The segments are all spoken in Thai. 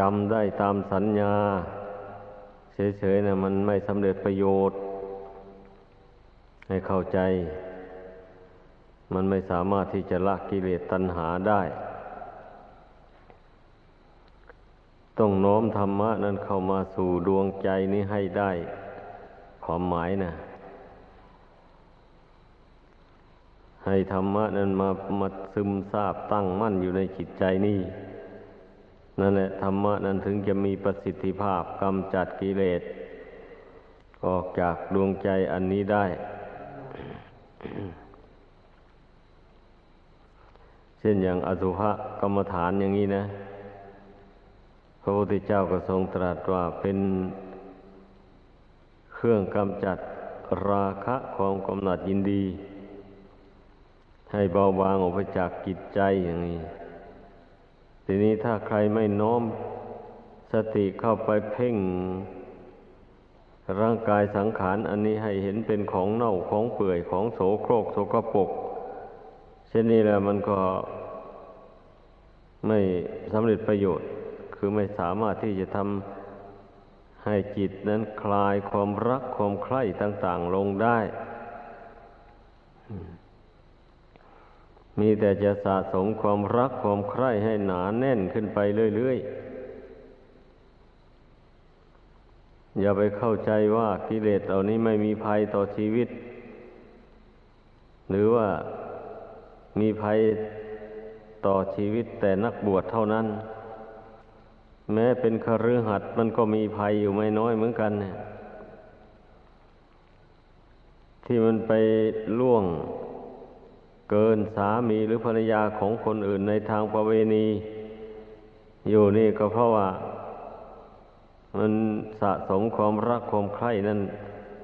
จำได้ตามสัญญา เฉยๆนะมันไม่สำเร็จประโยชน์ ให้เข้าใจ มันไม่สามารถที่จะละกิเลสตัณหาได้ ต้องโน้มธรรมะนั้นเข้ามาสู่ดวงใจนี้ให้ได้ความหมายนะให้ธรรมะนั้นมามาซึมซาบตั้งมั่นอยู่ในจิตใจนี่ นั่นแหละธรรมะนั้นถึงจะมีประสิทธิภาพกำจัดกิเลส ออกจากดวงใจอันนี้ได้ เช่นอย่างอสุภกรรมฐานอย่างนี้นะ พระพุทธเจ้าก็ทรงตรัสว่าเป็นเครื่องกำจัดราคะความกำหนัดยินดี ให้เบาบางออกไปจากกิจใจอย่างนี้ ทีนี้ถ้าใครไม่น้อมสติเข้าไปเพ่ง ร่างกายสังขารอันนี้ให้เห็นเป็นของเน่าของเปื่อยของโสโครกโสกปกเช่นนี้แหละมันก็ไม่สำเร็จประโยชน์ คือไม่สามารถที่จะทำให้จิตนั้นคลายความรักความใคร่ต่าง ๆ ลงได้ มีแต่จะสะสมความรักความใคร่ให้หนาแน่นขึ้นไปเรื่อยๆ อย่าไปเข้าใจว่ากิเลสเหล่านี้ไม่มีภัยต่อชีวิต หรือว่ามีภัยต่อชีวิตแต่นักบวชเท่านั้น แม้เป็นคฤหัสถ์มันก็มีภัยอยู่ไม่น้อยเหมือนกันเนี่ยที่มันไปล่วง เกินสามีหรือภรรยาของคนอื่นในทางประเวณี อยู่นี่ก็เพราะว่า มันสะสมความรักความใคร่นั่น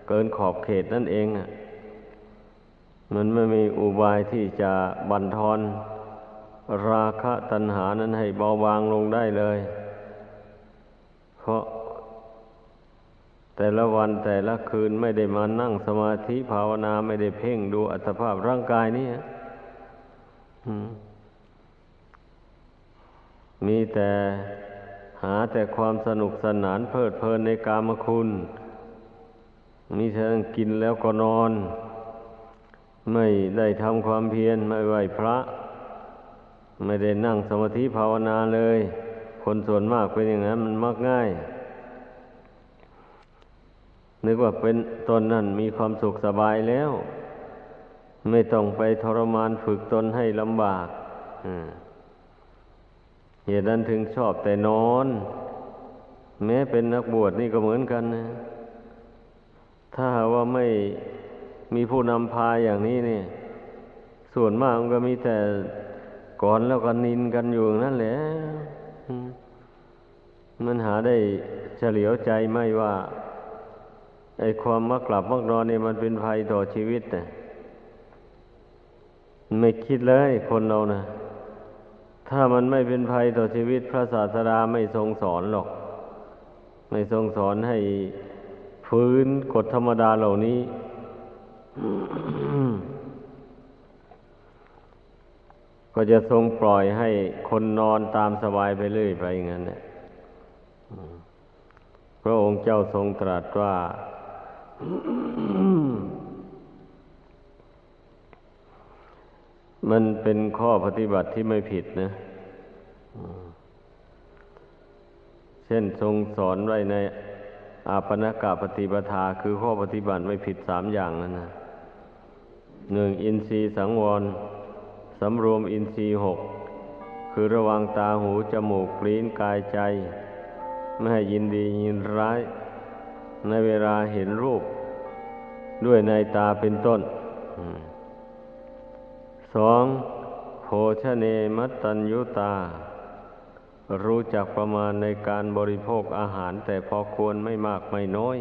เกินขอบเขตนั่นเองอะมันไม่มีอุบายที่จะบันทอน ราคะตัณหานั้นให้เบาบางลงได้เลย เพราะแต่ละวันแต่ละคืนไม่ได้มานั่งสมาธิภาวนาไม่ได้เพ่งดูอัตภาพร่างกายนี่ มีแต่หาแต่ความสนุกสนานเพลิดเพลินในกามคุณ มีเชิงกินแล้วก็นอน ไม่ได้ทำความเพียรไม่ไหวพระ ไม่ได้นั่งสมาธิภาวนาเลย คนส่วนมากเป็นอย่างนั้นมันมักง่าย นึกว่าเป็นตนนั่นมีความสุขสบายแล้ว ไม่ต้องไปทรมานฝึกตนให้ลำบากเหตุนั้นถึงชอบแต่นอน แม้เป็นนักบวชนี่ก็เหมือนกันนะ ถ้าว่าไม่มีผู้นำพาอย่างนี้เนี่ย ส่วนมากมันก็มีแต่ก่อนแล้วก็นินกันอยู่นั่นแหละ มันหาได้เฉลียวใจไม่ว่า ไอ้ความมักหลับมักนอนนี่มันเป็นภัยต่อชีวิตแต่ ไม่คิดเลยคนเรานะถ้ามันไม่เป็นภัยต่อชีวิตพระศาสดาไม่ทรงสอนหรอก ไม่ทรงสอนให้ฟื้นกฎธรรมดาเหล่านี้ ก็จะทรงปล่อยให้คนนอนตามสบายไปเรื่อยไปอย่างนั้นแหละพระองค์เจ้าทรงตรัสว่า มันเป็นข้อปฏิบัติที่ไม่ผิดนะเช่นทรงสอนไว้ในอาปนกะปฏิปทาคือข้อปฏิบัติไม่ผิดสามอย่างนั่นนะหนึ่งอินทรีย์สังวรสำรวมอินทรีย์หกคือระวังตาหูจมูกลิ้นกายใจ ไม่ให้ยินดียินร้าย ในเวลาเห็นรูป ด้วยในตาเป็นต้น สองโภชเนมัตตัญยุตา รู้จักประมาณในการบริโภคอาหารแต่พอควรไม่มากไม่น้อย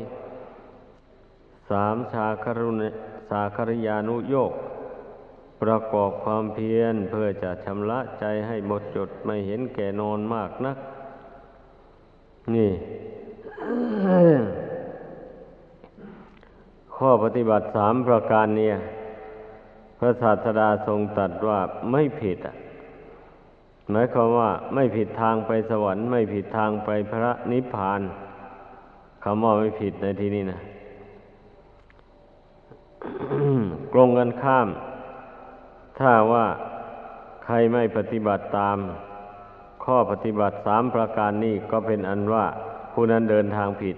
สามชาครุณสาคริยานุโยก ประกอบความเพียรเพื่อจะชำระใจให้หมดจดไม่เห็นแก่นอนมากนัก นี่ ข้อปฏิบัติสามประการเนี่ย พระศาสดาทรงตรัสว่าไม่ผิดอะหมายความว่าไม่ผิดทางไปสวรรค์ ไม่ผิดทางไปพระนิพพานคำว่าไม่ผิดในที่นี้นะกลงกันข้าม ถ้าว่าใครไม่ปฏิบัติตาม ข้อปฏิบัติสามประการนี้ก็เป็นอันว่าผู้นั้นเดินทางผิด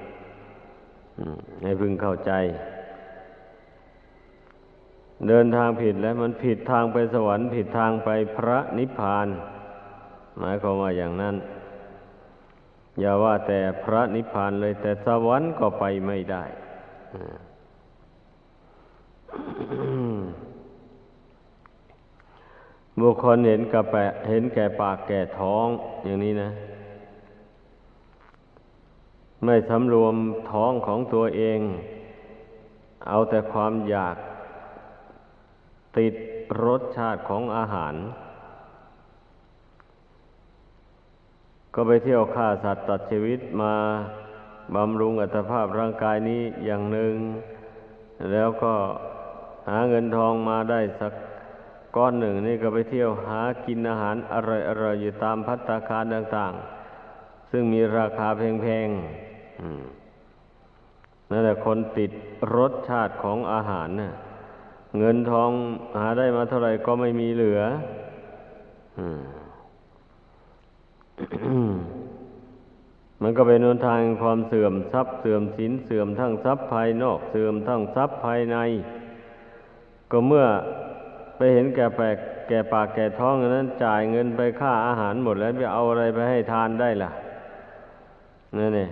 ให้พึงเข้าใจ เดินทางผิดแล้วมันผิดทางไปสวรรค์ ผิดทางไปพระนิพพาน หมายความว่าอย่างนั้น อย่าว่าแต่พระนิพพานเลยแต่สวรรค์ก็ไปไม่ได้บุคคลเห็นกแปะเห็นแก่ปากแก่ท้อง อย่างนี้นะ ไม่สำรวมท้องของตัวเอง เอาแต่ความอยาก ติดรสชาติของอาหาร ก็ไปเที่ยวฆ่าสัตว์ตัดชีวิตมาบำรุงอัตภาพร่างกายนี้อย่างหนึ่ง แล้วก็หาเงินทองมาได้สักก้อนหนึ่งนี่ก็ไปเที่ยวหากินอาหารอร่อยๆอยู่ตามพัตตาคารต่าง ๆ ซึ่งมีราคาแพงๆนั่นแหละคนติดรสชาติของอาหารน่ะ เงินทองหาได้มาเท่าไหร่ก็ไม่มีเหลือมันก็เป็นนทางความเสื่อมทรัพย์เสื่อมสินเสื่อมทั้งทรัพย์ภายนอกเสื่อมทั้งทรัพย์ภายใน ก็เมื่อไปเห็นแก่แปกแก่ปากแก่ท้องนั้นจ่ายเงินไปค่าอาหารหมดแล้วจะเอาอะไรไปให้ทานได้ล่ะนั่นเอง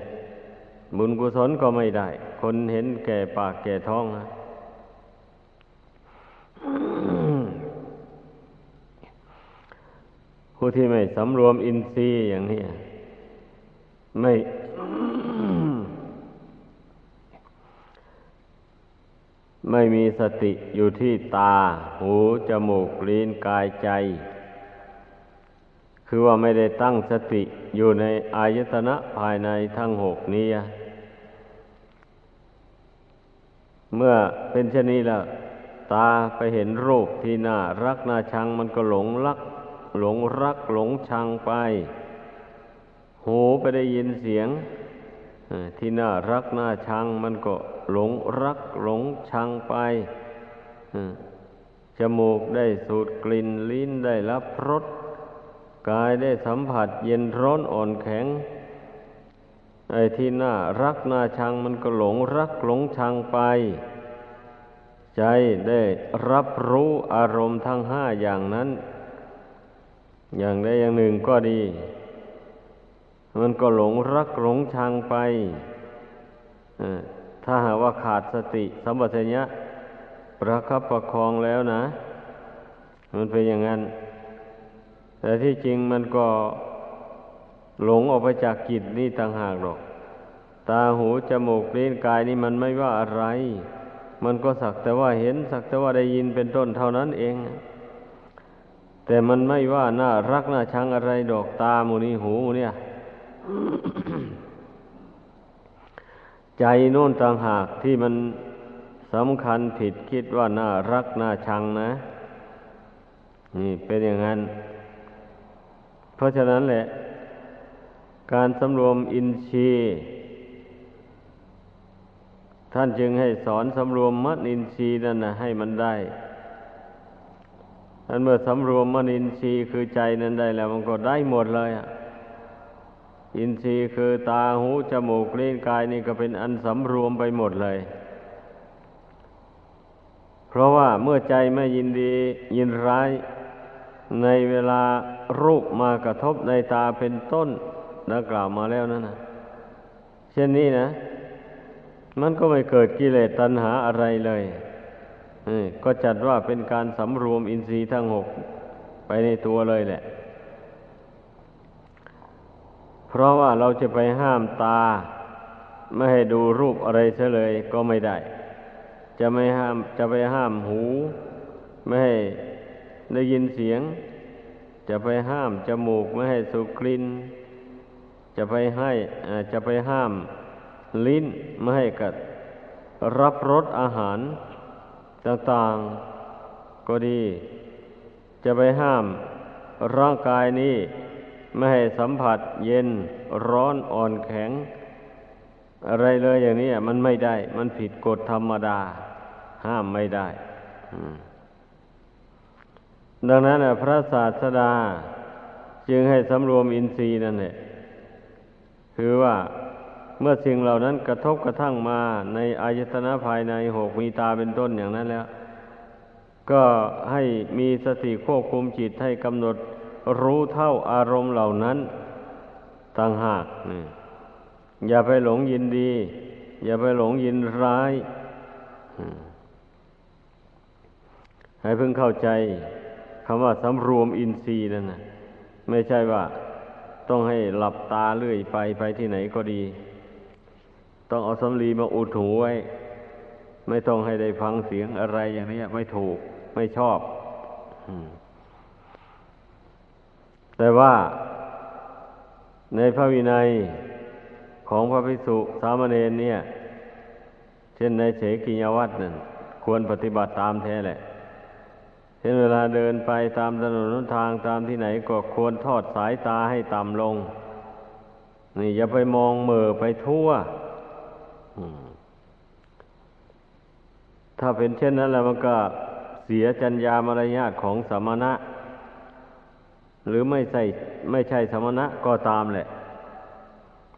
บุญกุศลก็ไม่ได้ คนเห็นแก่ปากแก่ท้องนะ ผู้ที่ไม่สำรวมอินทรีย์อย่างนี้ไม่ไม่มีสติอยู่ที่ตา หู จมูก ลิ้น กายใจ คือว่าไม่ได้ตั้งสติอยู่ในอายตนะภายในทั้งหกนี้ เมื่อเป็นเช่นนี้แล้ว ตาไปเห็นรูปที่น่ารักน่าชังมันก็หลงรัก หลงรักหลงชังไป หูไปได้ยินเสียงที่น่ารักน่าชังมันก็หลงรักหลงชังไปจมูกได้สูดกลิ่นลิ้นได้รับรสกายได้สัมผัสเย็นร้อนอ่อนแข็งไอ้ที่น่ารักน่าชังมันก็หลงรักหลงชังไป ใจได้รับรู้อารมณ์ทั้งห้าอย่างนั้น อย่างใดอย่างหนึ่งก็ดี มันก็หลงรักหลงชังไปถ้าหากว่าขาดสติสัมปชัญญะประคับประคองแล้วนะ มันเป็นอย่างนั้น แต่ที่จริงมันก็หลงออกไปจากกิจนี่ต่างหากหรอก ตาหูจมูกลิ้นกายนี่มันไม่ว่าอะไร มันก็สักแต่ว่าเห็นสักแต่ว่าได้ยินเป็นต้นเท่านั้นเอง แต่มันไม่ว่าน่ารักน่าชังอะไรดอกตาหมูนี่หูเนี่ย ใจโน่นต่างหากที่มันสำคัญผิดคิดว่าน่ารักน่าชังนะ นี่เป็นอย่างนั้น เพราะฉะนั้นแหละ การสำรวมอินทรีย์ ท่านจึงให้สอนสำรวมมัดอินทรีย์นั่นนะให้มันได้ท่านเมื่อสำรวมมัดอินทรีย์คือใจนั้นได้แล้ว มันก็ได้หมดเลยอะอินทรีย์คือตาหูจมูกลิ้นกายนี่ก็เป็นอันสำรวมไปหมดเลย เพราะว่าเมื่อใจไม่ยินดียินร้าย ในเวลารูปมากระทบในตาเป็นต้นดังกล่าวมาแล้วนั่นนะเช่นนี้นะ มันก็ไม่เกิดกิเลสตัณหาอะไรเลยก็จัดว่าเป็นการสำรวมอินทรีย์ทั้งหกไปในตัวเลยแหละ เพราะว่าเราจะไปห้ามตา ไม่ให้ดูรูปอะไรเฉลยก็ไม่ได้ จะไม่ห้ามจะไปห้ามหู ไม่ให้ได้ยินเสียง จะไปห้ามจมูกไม่ให้สูกลิ่นจะไปให้จะไปห้าม ลิ้นไม่ให้กัดรับรสอาหารต่างๆก็ดี จะไปห้ามร่างกายนี้ไม่ให้สัมผัสเย็นร้อนอ่อนแข็ง อะไรเลยอย่างนี้มันไม่ได้ มันผิดกฎธรรมดา ห้ามไม่ได้ ดังนั้นพระศาสดา จึงให้สำรวมอินทรีย์นั่นแหละคือว่า เมื่อสิ่งเหล่านั้นกระทบกระทั่งมาในอายตนะภายในหกมีตาเป็นต้นอย่างนั้นแล้ว ก็ให้มีสติควบคุมจิตให้กำหนดรู้เท่าอารมณ์เหล่านั้นต่างหากนี่อย่าไปหลงยินดี อย่าไปหลงยินร้ายให้เพิ่งเข้าใจคำว่าสำรวมอินทรีย์นั่นนะไม่ใช่ว่าต้องให้หลับตาเลื่อยไปไปที่ไหนก็ดี ต้องเอาสำลีมาอุดหูไว้ ไม่ต้องให้ได้ฟังเสียงอะไรอย่างนี้ไม่ถูกไม่ชอบแต่ว่าในพระวินัยของพระภิกษุสามเณรเนี่ย เช่นในเฉกิยวัตนั่นควรปฏิบัติตามแท้แหละ เช่นเวลาเดินไปตามถนนทางตามที่ไหนก็ควรทอดสายตาให้ต่ำลง นี่อย่าไปมองเมื่อไปทั่ว ถ้าเป็นเช่นนั้นแล้วมันก็เสียจัญญามารยาทของสมณะ หรือไม่ใช่ไม่ใช่สมณะก็ตามแหละ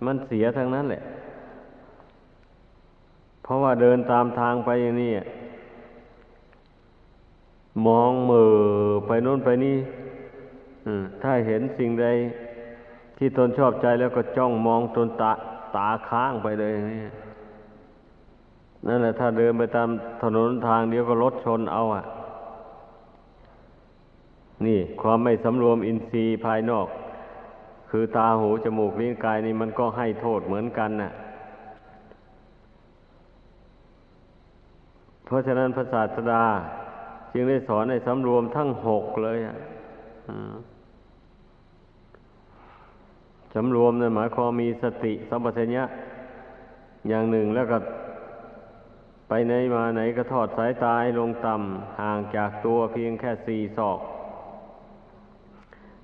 มันเสียทั้งนั้นแหละ เพราะว่าเดินตามทางไปอย่างนี้มองมือไปโน้นไปนี่ถ้าเห็นสิ่งใดที่ตนชอบใจแล้วก็จ้องมองจนตาตาค้างไปเลยอย่างนี้ นั่นแหละถ้าเดินไปตามถนนทางเดียวก็รถชนเอาอะ นี่ความไม่สำรวมอินทรีย์ภายนอก คือตาหูจมูกลิ้นกายนี่มันก็ให้โทษเหมือนกันน่ะ เพราะฉะนั้นพระศาสดา จึงได้สอนให้สำรวมทั้งหกเลยอะสำรวมเนี่ยหมายความมีสติสัมปชัญญะอย่างหนึ่งแล้วก็ ไปไหนมาไหนก็ทอดสายตาให้ลงต่ำห่างจากตัวเพียงแค่สี่ศอก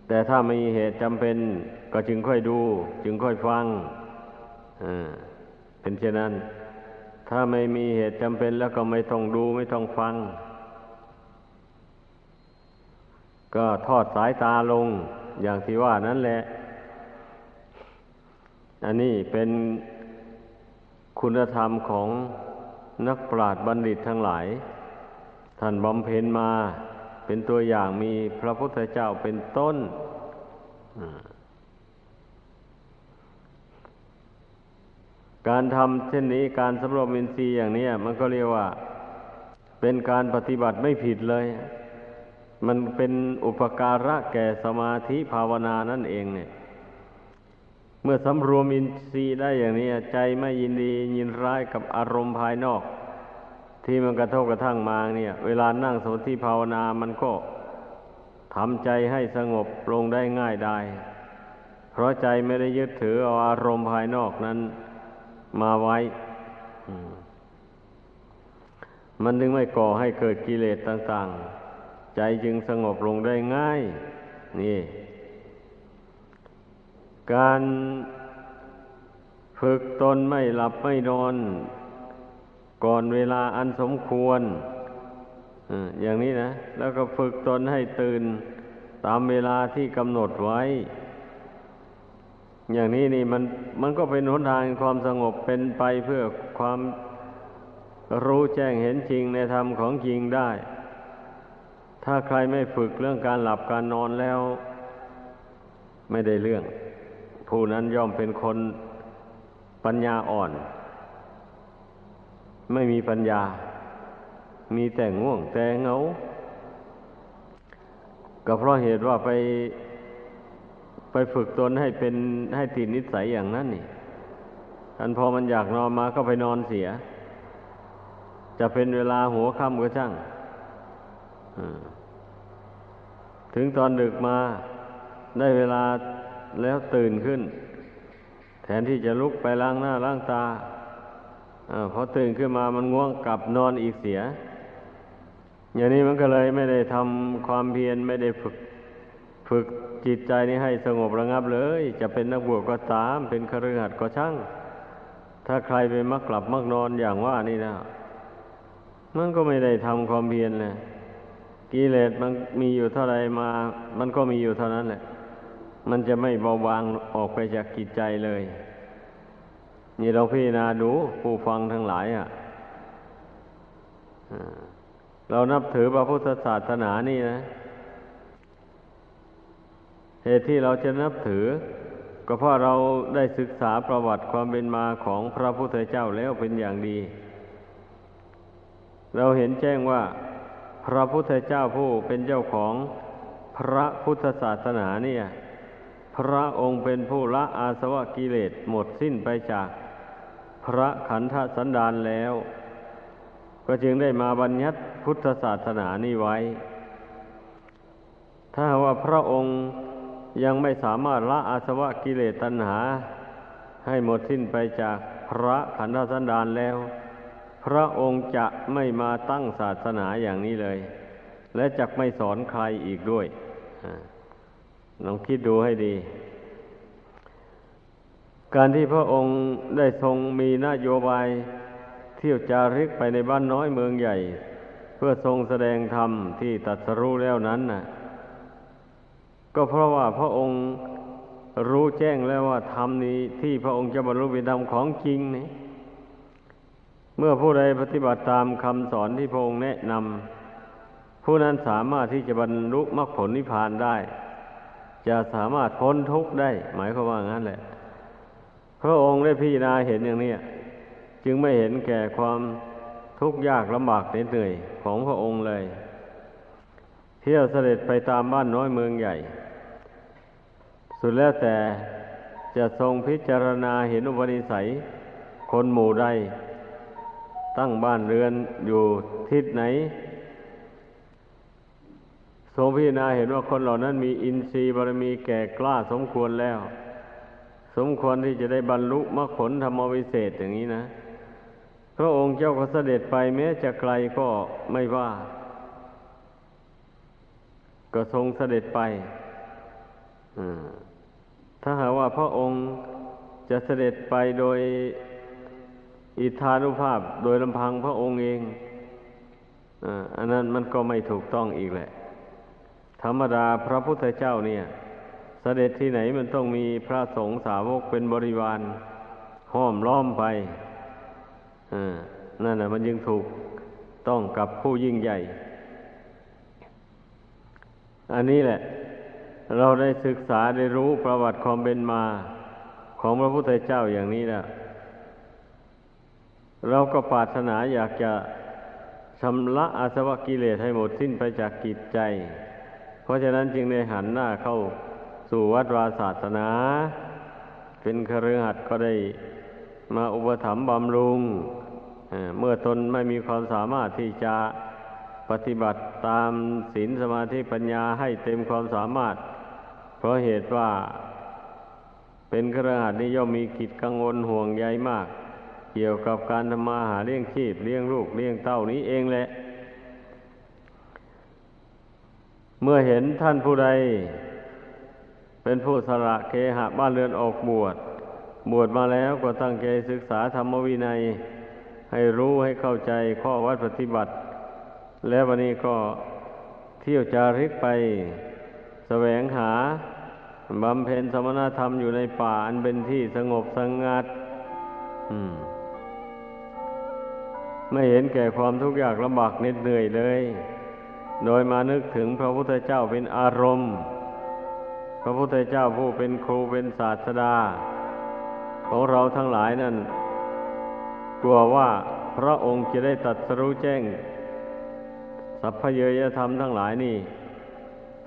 แต่ถ้ามีเหตุจำเป็นก็จึงค่อยดู จึงค่อยฟังเป็นเช่นนั้น ถ้าไม่มีเหตุจำเป็นแล้วก็ไม่ต้องดูไม่ต้องฟัง ก็ทอดสายตาลงอย่างที่ว่านั่นแหละ อันนี้เป็นคุณธรรมของ นักปราชญ์บัณฑิตทั้งหลาย ท่านบำเพ็ญมาเป็นตัวอย่างมีพระพุทธเจ้าเป็นต้น การทำเช่นนี้การสำรวมอินทรีย์อย่างนี้มันก็เรียกว่าเป็นการปฏิบัติไม่ผิดเลย มันเป็นอุปการะแก่สมาธิภาวนานั่นเองเนี่ย เมื่อสำรวมอินทรีย์ได้อย่างนี้ ใจไม่ยินดียินร้ายกับอารมณ์ภายนอก ที่มันกระทบกระทั่งมาเนี่ย เวลานั่งสมาธิภาวนามันก็ทำใจให้สงบลงได้ง่ายได้ เพราะใจไม่ได้ยึดถือเอาอารมณ์ภายนอกนั้นมาไว้ มันจึงไม่ก่อให้เกิดกิเลสต่าง ๆ ใจจึงสงบลงได้ง่าย นี่ การฝึกตนไม่หลับไม่นอน ก่อนเวลาอันสมควรอย่างนี้นะ แล้วก็ฝึกตนให้ตื่นตามเวลาที่กำหนดไว้ อย่างนี้นี่มันมันก็เป็นหนทางความสงบเป็นไปเพื่อความรู้แจ้งเห็นจริงในธรรมของจริงได้ ถ้าใครไม่ฝึกเรื่องการหลับการนอนแล้ว ไม่ได้เรื่อง ผู้นั้นย่อมเป็นคนปัญญาอ่อน ไม่มีปัญญา มีแต่ง่วงแต่เงา ก็เพราะเหตุว่าไปไปฝึกตนให้เป็นให้ติดนิสัยอย่างนั้นนี่อันพอมันอยากนอนมาก็ไปนอนเสีย จะเป็นเวลาหัวค่ำก็ช่างถึงตอนดึกมาได้เวลา แล้วตื่นขึ้น แทนที่จะลุกไปล้างหน้าล้างตาอพอตื่นขึ้นมามันง่วงกลับนอนอีกเสีย อย่างนี้มันก็เลยไม่ได้ทำความเพียรไม่ได้ฝึกฝึกจิตใจนี้ให้สงบระงับเลย จะเป็นนักบวชก็ตาม เป็นคฤหัสถ์ก็ช่าง ถ้าใครไปมักกลับมักนอนอย่างว่านี่นะมันก็ไม่ได้ทำความเพียรเลยกิเลสมันมีอยู่เท่าไรมา มันก็มีอยู่เท่านั้นแหละ มันจะไม่เบาบางออกไปจากกิจใจเลย นี่เราพิจารณาดูผู้ฟังทั้งหลายอะเรานับถือพระพุทธศาสนานี่นะ เหตุที่เราจะนับถือ ก็เพราะเราได้ศึกษาประวัติความเป็นมาของพระพุทธเจ้าแล้วเป็นอย่างดี เราเห็นแจ้งว่า พระพุทธเจ้าผู้เป็นเจ้าของพระพุทธศาสนาเนี่ย พระองค์เป็นผู้ละอาสวะกิเลสหมดสิ้นไปจากพระขันธสันดานแล้ว ก็จึงได้มาบัญญัติพุทธศาสนานี้ไว้ ถ้าว่าพระองค์ยังไม่สามารถละอาสวะกิเลสตัณหา ให้หมดสิ้นไปจากพระขันธสันดานแล้ว พระองค์จะไม่มาตั้งศาสนาอย่างนี้เลย และจะไม่สอนใครอีกด้วย ลองคิดดูให้ดี การที่พระองค์ได้ทรงมีนโยบาย เที่ยวจาริกไปในบ้านน้อยเมืองใหญ่ เพื่อทรงแสดงธรรมที่ตัดสรู้แล้วนั้นน่ะ ก็เพราะว่าพระองค์รู้แจ้งแล้วว่าธรรมนี้ที่พระองค์จะบรรลุเป็นธรรมของจริงนี่เมื่อผู้ใดปฏิบัติตามคำสอนที่พระองค์แนะนำผู้นั้นสามารถที่จะบรรลุมรรคผลนิพพานได้ จะสามารถพ้นทุกข์ได้ หมายความว่างั้นแหละ พระองค์ได้พิจารณาเห็นอย่างนี้จึงไม่เห็นแก่ความทุกข์ยากลำบากเหนื่อยของพระองค์เลย เที่ยวเสด็จไปตามบ้านน้อยเมืองใหญ่ สุดแล้วแต่จะทรงพิจารณาเห็นอุปนิสัย คนหมู่ใด ตั้งบ้านเรือนอยู่ทิศไหน ทรงพิจารณาเห็นว่าคนเหล่านั้นมีอินทรีย์บารมีแก่กล้าสมควรแล้ว สมควรที่จะได้บรรลุมรรคผลธรรมวิเศษอย่างนี้นะพระองค์เจ้าก็เสด็จไปแม้จะไกลก็ไม่ว่า ก็ทรงเสด็จไปถ้าหากว่าพระองค์จะเสด็จไปโดยอิทธานุภาพโดยลำพังพระองค์เองอันนั้นมันก็ไม่ถูกต้องอีกแหละ ธรรมดาพระพุทธเจ้าเนี่ย เสด็จที่ไหนมันต้องมีพระสงฆ์สาวกเป็นบริวารห้อมล้อมไปนั่นแหละมันยังถูกต้องกับผู้ยิ่งใหญ่ อันนี้แหละ เราได้ศึกษาได้รู้ประวัติความเป็นมา ของพระพุทธเจ้าอย่างนี้แล้วเราก็ปรารถนาอยากจะชำระอาสวะกิเลสให้หมดสิ้นไปจากกิจใจ เพราะฉะนั้นจึงได้หันหน้าเข้าสู่วัดวาศาสนา เป็นครือหัดก็ได้มาอุปถัมภ์บำรุงเมื่อตนไม่มีความสามารถที่จะปฏิบัติตามศีลสมาธิปัญญาให้เต็มความสามารถ เพราะเหตุว่าเป็นครือหัดนี้ย่อมมีกิจกังวลห่วงใยมาก เกี่ยวกับการทำมาหาเลี้ยงชีพเลี้ยงลูกเลี้ยงเต้านี้เองแหละ เมื่อเห็นท่านผู้ใด เป็นผู้สละเคหะบ้านเรือนออกบวช บวชมาแล้วก็ตั้งใจศึกษาธรรมวินัย ให้รู้ให้เข้าใจข้อวัดปฏิบัติ แล้ววันนี้ก็เที่ยวจาริกไปแสวงหาบำเพ็ญสมณธรรมอยู่ในป่าอันเป็นที่สงบสงัดมไม่เห็นแก่ความทุกข์ยากลำบากเหน็ดเหนื่อยเลย โดยมานึกถึงพระพุทธเจ้าเป็นอารมณ์ พระพุทธเจ้าผู้เป็นครูเป็นศาสดา ของเราทั้งหลายนั่น กลัวว่าพระองค์จะได้ตัดสรู้แจ้ง สัพพเยยธรรมทั้งหลายนี่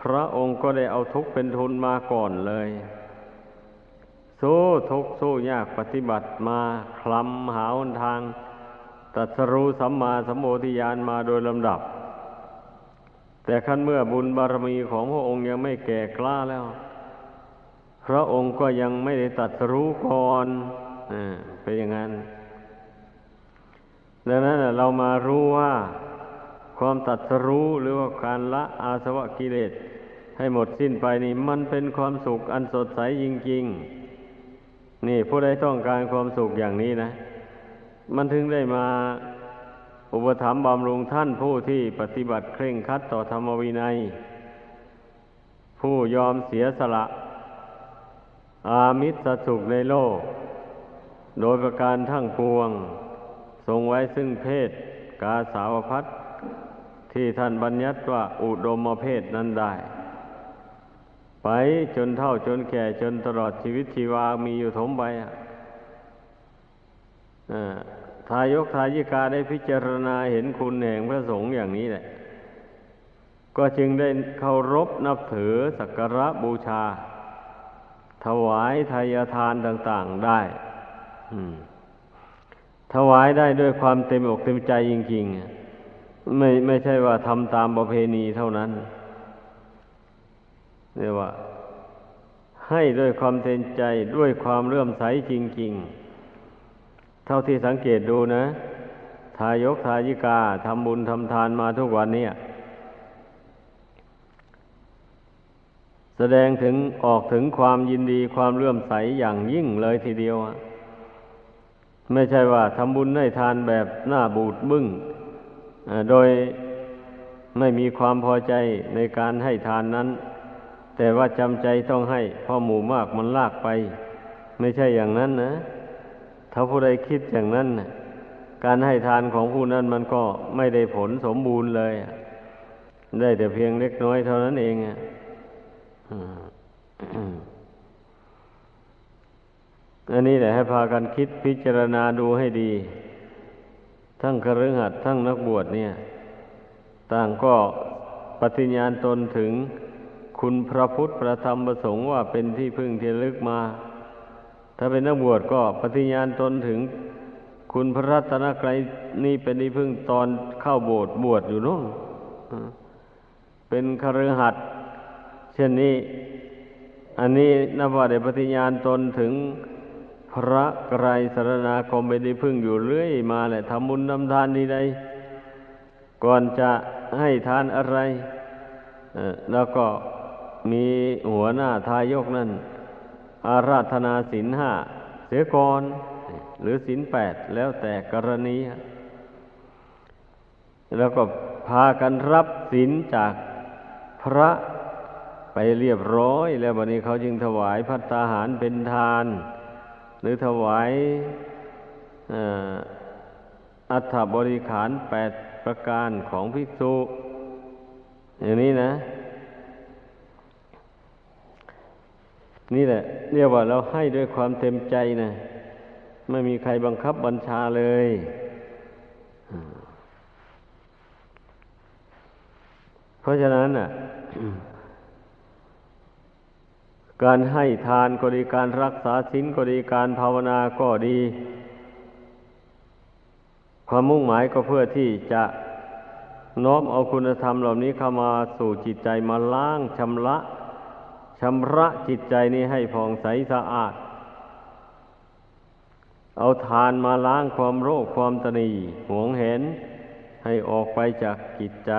พระองค์ก็ได้เอาทุกข์เป็นทุนมาก่อนเลย สู้ทุกสู้ยากปฏิบัติมาคลำหาหนทางตัดสรู้สัมมาสัมโพธิญาณมาโดยลำดับ แต่ขั้นเมื่อบุญบารมีของพระองค์ยังไม่แก่กล้าแล้ว พระองค์ก็ยังไม่ได้ตัดรู้ก่อนเป็นอย่างนั้น ดังนั้นเรามารู้ว่าความตัดรู้หรือว่าการละอาสวะกิเลสให้หมดสิ้นไปนี่มันเป็นความสุขอันสดใสจริงๆ นี่ผู้ใดต้องการความสุขอย่างนี้นะ มันถึงได้มา อุปถัมภ์บำรุงท่านผู้ที่ปฏิบัติเคร่งครัดต่อธรรมวินัย ผู้ยอมเสียสละ อามิสสุขในโลก โดยประการทั้งปวง ทรงไว้ซึ่งเพศกาสาวพัดที่ท่านบัญญัติว่าอุดมเพศนั้นได้ ไปจนเท่าจนแก่จนตลอดชีวิตชีวามีอยู่ถมไปอะ ทายกทายิกาได้พิจารณาเห็นคุณแห่งพระสงฆ์อย่างนี้แหละ ก็จึงได้เคารพนับถือสักการะบูชา ถวายทายทานต่าง ๆได้ถวายได้ด้วยความเต็มอกเต็มใจจริงๆ ไม่ไม่ใช่ว่าทำตามประเพณีเท่านั้นเรียกว่าให้ด้วยความเต็มใจด้วยความเลื่อมใสจริง ๆ เท่าที่สังเกตดูนะ ทายกทายิกาทำบุญทำทานมาทุกวันนี้แสดงถึงออกถึงความยินดีความเลื่อมใสอย่างยิ่งเลยทีเดียวไม่ใช่ว่าทำบุญให้ทานแบบหน้าบูดบึ้งโดยไม่มีความพอใจในการให้ทานนั้น แต่ว่าจำใจต้องให้เพราะหมู่มากมันลากไป ไม่ใช่อย่างนั้นนะ ถ้าผู้ใดคิดอย่างนั้นการให้ทานของผู้นั้นมันก็ไม่ได้ผลสมบูรณ์เลย ได้แต่เพียงเล็กน้อยเท่านั้นเองอะอันนี้แหละให้พากันคิดพิจารณาดูให้ดี ทั้งคฤหัสถ์ทั้งนักบวชเนี่ย ต่างก็ปฏิญญาณตนถึงคุณพระพุทธพระธรรมประสงค์ว่าเป็นที่พึ่งที่ลึกมา ถ้าเป็นนักบวชก็ปฏิญาณตนถึงคุณพระรัตนกรัยนี่เป็นที่พึ่งตอนเข้าโบสถ์บวชอยู่นู่นเป็นคฤหัสถ์เช่นนี้ อันนี้นับว่าได้ปฏิญาณตนถึงพระไกรสารนาคมเป็นที่พึ่งอยู่เรื่อยมาแหละทำบุญทำทานดีใดก่อนจะให้ทานอะไรแล้วก็มีหัวหน้าทายกนั่น อาราธนาศีลห้าเสียก่อนหรือศีลแปดแล้วแต่กรณี แล้วก็พากันรับศีลจากพระไปเรียบร้อย แล้ววันนี้เขาจึงถวายพัตตาหารเป็นทาน หรือถวายอัฐบริขารแปดประการของภิกษุ อย่างนี้นะ นี่แหละเรียกว่าเราให้ด้วยความเต็มใจนะไม่มีใครบังคับบัญชาเลยเพราะฉะนั้นอะ การให้ทานก็ดีการรักษาศีลก็ดีการภาวนาก็ดี ความมุ่งหมายก็เพื่อที่จะน้อมเอาคุณธรรมเหล่านี้เข้ามาสู่จิตใจมาล้างชำระ ชำระจิตใจนี้ให้ผ่องใสสะอาด เอาทานมาล้างความโรคความตนีหวงเห็น ให้ออกไปจากจิตใจ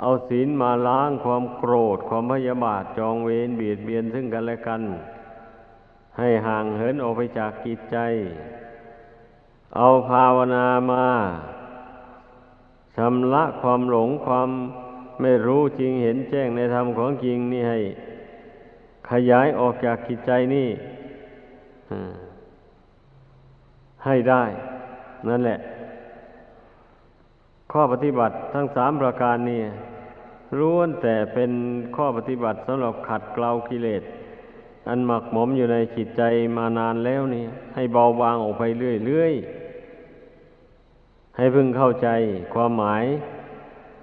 เอาศีลมาล้างความโกรธ ความพยาบาทจองเวรเบียดเบียนซึ่งกันและกัน ให้ห่างเหินออกไปจากกิจใจ เอาภาวนามาชำระความหลงความไม่รู้จริงเห็นแจ้งในธรรมของจริงนี่ให้ ขยายออกจากกิจใจนี่ให้ได้ นั่นแหละ ข้อปฏิบัติทั้งสามประการนี้ล้วนแต่เป็นข้อปฏิบัติสำหรับขัดเกลากิเลส อันหมักหมมอยู่ในจิตใจมานานแล้วนี่ ให้เบาบางออกไปเรื่อยๆ ให้พึงเข้าใจความหมาย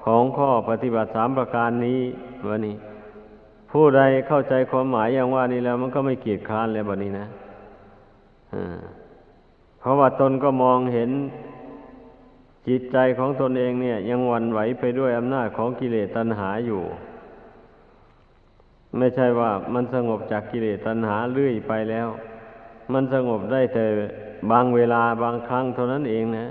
ของข้อปฏิบัติสามประการนี้วันนี้ ผู้ใดเข้าใจความหมายอย่างว่านี้แล้ว มันก็ไม่เกียดคร้านเลยวันนี้นะเพราะว่าตนก็มองเห็นจิตใจของตนเองเนี่ย ยังวันไหวไปด้วยอำนาจของกิเลสตัณหาอยู่ ไม่ใช่ว่ามันสงบจากกิเลสตัณหาเรื่อยไปแล้ว มันสงบได้แต่บางเวลาบางครั้งเท่านั้นเองนะ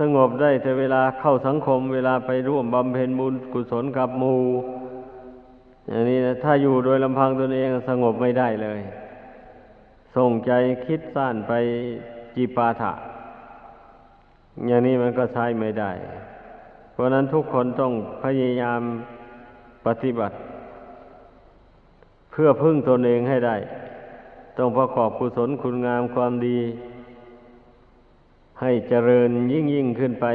สงบได้แต่เวลาเข้าสังคม เวลาไปร่วมบำเพ็ญบุญกุศลกับมูอย่างนี้นะถ้าอยู่โดยลำพังตนเองสงบไม่ได้เลย ส่งใจคิดสั้นไปจีปาถะ อย่างนี้มันก็ใช้ไม่ได้ เพราะนั้นทุกคนต้องพยายามปฏิบัติ เพื่อพึ่งตนเองให้ได้ ต้องประกอบกุศลคุณงามความดี ให้เจริญยิ่งยิ่งขึ้นไป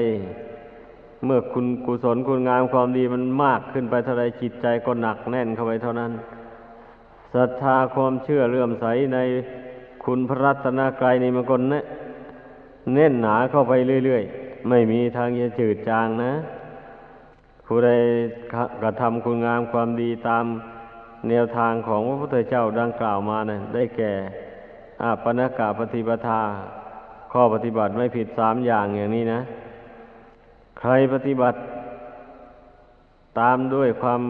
เมื่อคุณกุศลคุณงามความดีมันมากขึ้นไปเท่าไรจิตใจก็หนักแน่นเข้าไปเท่านั้นศรัทธาความเชื่อเลื่อมใสในคุณพระรัตนกรายนี่มันก็แน่แน่นหนาเข้าไปเรื่อยๆ ไม่มีทางจะจืดจางนะ ผู้ใดกระทำคุณงามความดีตามแนวทางของพระพุทธเจ้าดังกล่าวมานะ่ะได้แก่อาปนกาปฏิปทา ข้อปฏิบัติไม่ผิดสามอย่างอย่างนี้นะ ใครปฏิบัติตามด้วยความ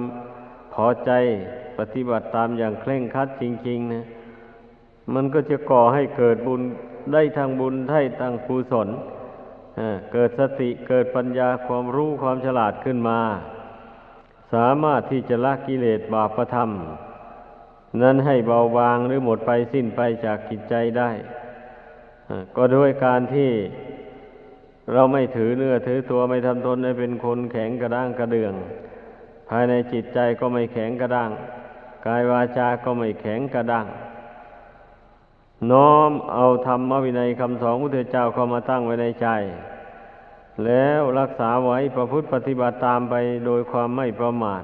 พอใจปฏิบัติตามอย่างเคร่งครัดจริง ๆ นะ มันก็จะก่อให้เกิดบุญได้ทางบุญได้ทางกุศลเกิดสติเกิดปัญญาความรู้ความฉลาดขึ้นมา สามารถที่จะละกิเลสบาปธรรม นั้นให้เบาบางหรือหมดไปสิ้นไปจากกิจใจได้ ก็ด้วยการที่เราไม่ถือเนื้อถือตัวไม่ทำตนให้เป็นคนแข็งกระด้างกระเดือง ภายในจิตใจก็ไม่แข็งกระด้าง กายวาจาก็ไม่แข็งกระด้าง น้อมเอาธรรมวินัยคำสอนพระเจ้าเข้ามาตั้งไว้ในใจ แล้วรักษาไว้ประพฤติปฏิบัติตามไปโดยความไม่ประมาท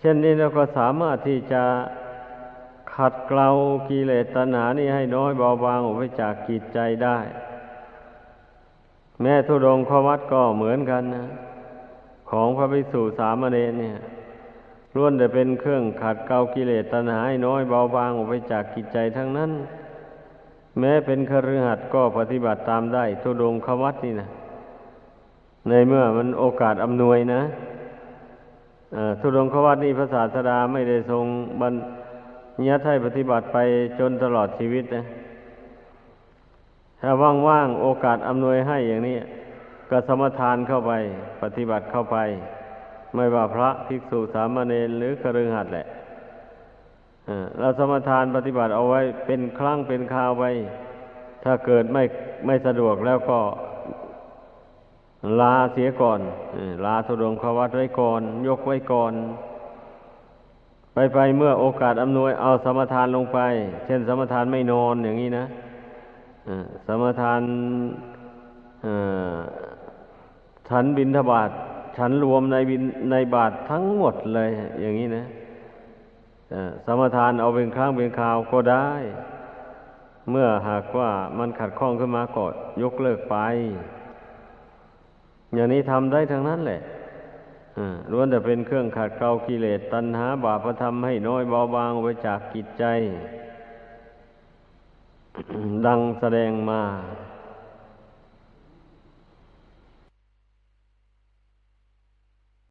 เช่นนี้เราก็สามารถที่จะ ขัดเกลากิเลสตัณหานี่ให้น้อยเบาบางออกไปจากกิจใจได้ แม่ทุดงขวัดก็เหมือนกันนะ ของพระภิกษุสามเณรเนี่ยล้วนแต่เป็นเครื่องขัดเกลากิเลสตัณหาให้น้อยเบาบางออกไปจากกิจใจทั้งนั้น แม้เป็นคฤหัสถ์ก็ปฏิบัติตามได้ ทุดงควัตนี่นะในเมื่อมันโอกาสอำนวยนะทุดงควัตนี่พระศาสดาไม่ได้ทรงบัญ ญัติให้ปฏิบัติไปจนตลอดชีวิตนะ ถ้าว่างๆโอกาสอำนวยให้อย่างนี้ ก็สมทานเข้าไป ปฏิบัติเข้าไป ไม่ว่าพระภิกษุสามเณรหรือคฤหัสถ์แหละเราสมทานปฏิบัติเอาไว้เป็นครั้งเป็นคราวไป ถ้าเกิดไม่ไม่สะดวกแล้วก็ลาเสียก่อนลาทุดงขวัตไว้ก่อน ยกไว้ก่อน ไปไปเมื่อโอกาสอำนวยเอาสมทานลงไป เช่น สมทานไม่นอนอย่างนี้นะสมทานฉันบินทบาทฉันรวมในบินในบาททั้งหมดเลย อย่างนี้นะสมทานเอาเป็นครั้งเป็นคราวก็ได้ เมื่อหากว่ามันขัดข้องขึ้นมาก็ยกเลิกไป อย่างนี้ทำได้ทั้งนั้นแหละ ล้วนแต่เป็นเครื่องขัดเกลากิเลสตัณหาบาปธรรมให้น้อยเบาบางไปจากกิจใจ ดังแสดงมา